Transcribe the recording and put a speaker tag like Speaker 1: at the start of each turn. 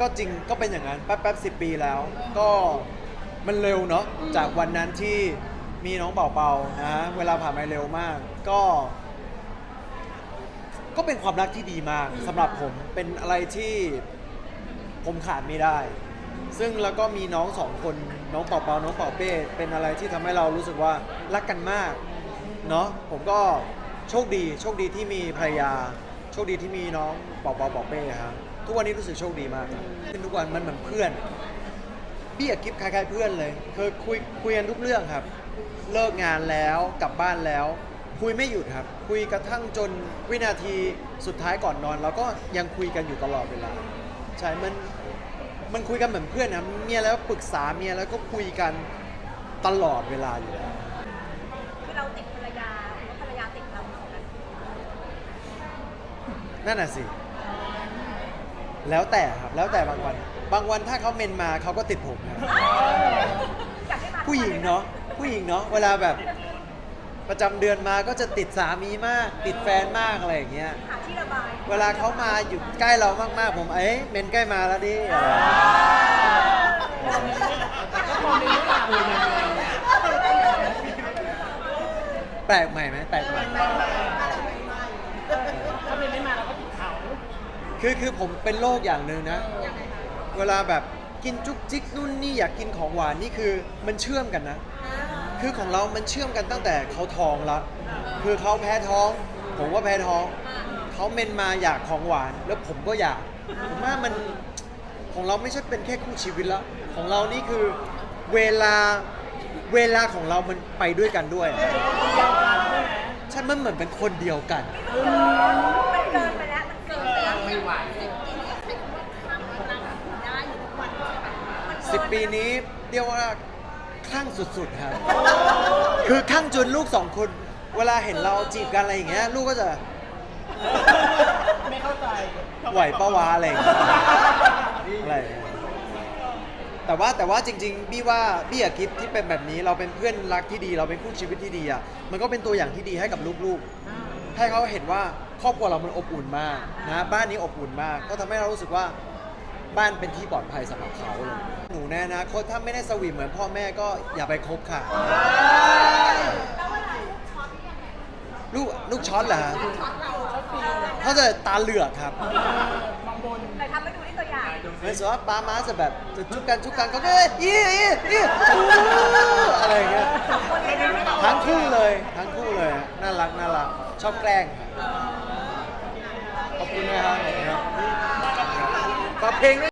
Speaker 1: ก็จริงก็เป็นอย่างนั้นแป๊บแป๊บสิปีแล้ว ก็มันเร็วเนาะจากวันนั้นที่มีน้องเป่าเป่าๆนะฮะเวลาผ่านไปเร็วมาก ก็ ก็เป็นความรักที่ดีมากสำหรับผมเป็นอะไรที่ผมขาดไม่ได้ ซึ่งแล้วก็มีน้องสองคนน้องเป่าเปาน้องเป่าเป้เป็นอะไรที่ทำให้เรารู้สึกว่ารักกันมากเนาะผมก็โชคดี โชคดีที่มีภรรยา โชคดีที่มีน้องเป่าเปาเป่าเป้ครับทุกวันนี้รู้สึกโชคดีมากครับเป็นทุกวันมันเหมือนเพื่อนพี่กับกิฟคล้ายๆเพื่อนเลยเคยคุยคุยกันทุกเรื่องครับ เลิกงานแล้วกลับบ้านแล้ว คุยไม่หยุดครับ คุยกระทั่งจนวินาทีสุดท้ายก่อนนอนเราก็ยังคุยกันอยู่ตลอดเวลาใช่มันมันคุยกันเหมือนเพื่อนนะเมียแล้วปรึกษาเมียแล้วก็คุยกันตลอดเวลาอยู่แล้ว
Speaker 2: คือเราติดภรรยาหรือว่าภรรยาติดเราเหมือนกัน
Speaker 1: นั่นน่ะสิ แล้วแต่ครับแล้วแต่บางวัน บางวันถ้าเขาเมนมาเขาก็ติดผมครับ
Speaker 2: อยากให้มา
Speaker 1: ผู้หญิงเนาะผู้หญิงเนาะเวลาแบบประจำเดือนมาก็จะติดสามีมาก ติดแฟนมากอะไรอย่างเงี้ย
Speaker 2: หาที่ระบาย
Speaker 1: เวลาเขามาอยู่ใกล้เรามากๆ ผมเอ๊ะเมนใกล้มาแล้วดิอะไร
Speaker 3: ก็พอมีเรื่องราวเลยยังไงเนี่ย
Speaker 1: แปลกใหม่ไหมแปลกใหม่
Speaker 3: ถ้าเป็นไม่มาเราก็ติดเขา
Speaker 1: คือคือผมเป็นโรคอย่างหนึ่งนะเวลาแบบกินจุกจิกนู่นนี่อยากกินของหวานนี่คือมันเชื่อมกันนะคือของเรามันเชื่อมกันตั้งแต่เขาท้องแล้วคือเขาแพ้ท้อง ผมก็แพ้ท้องเขาเมนมาอยากของหวาน แล้วผมก็อยาก ผมว่ามันของเราไม่ใช่เป็นแค่คู่ชีวิตแล้วของเรานี่คือเวลาเวลาของเรามันไปด้วยกันด้วยใช่มันเหมือนเป็นคนเดียวกัน
Speaker 2: มันเกินไปแล้วมันเกินไปแล้ว
Speaker 3: ไม่ไหว
Speaker 2: ได้อยู่ทุกวันใช่ไหมมันเกิน
Speaker 1: สิบ ปีนี้เรียกว่าคลั่งสุดๆครับ คือคลั่งจนลูกสองคน เวลาเห็นเราจีบกันอะไรอย่างเงี้ยลูกก็จะ
Speaker 3: ไม่เข้าใจ
Speaker 1: ไหวปะวะอะไรอย่างเงี้ยอะไรอย่างเงี้ยแต่ว่าแต่ว่าจริงๆบี้ว่าบี้กับกิฟที่เป็นแบบนี้เราเป็นเพื่อนรักที่ดี เราเป็นคู่ชีวิตที่ดีอะมันก็เป็นตัวอย่างที่ดีให้กับลูกๆ ให้เขาเห็นว่าครอบครัวเรามันอบอุ่นมากนะบ้านนี้อบอุ่นมาก ก็ทำให้เรารู้สึกว่า บ้านเป็นที่ปลอดภัยสำหรับเขาเลยหนูแน่นะคตถ้าไม่ได้สวีทเหมือนพ่อแม่ก็อย่าไปคบค่ะ ลูกลูกช็อตเหรอฮะเขาจะตาเหลือกครับ
Speaker 3: มองบน
Speaker 2: ไหนทำให้ดูที่ตัวอย่าง
Speaker 1: เหมือนสมมติว่าป้าม้าจะแบบจะจุกกันจุกกันเขาก็เอ้ยอีอีอีอู้อะไรอย่างเงี้ย
Speaker 2: คนนี้ไม่ตอบ
Speaker 1: ทั้งคู่เลยทั้งคู่เลยฮะน่ารักน่ารักชอบแกล้งครับขอบคุณนะครับขอบคุณครับฝาก เพลงด้วย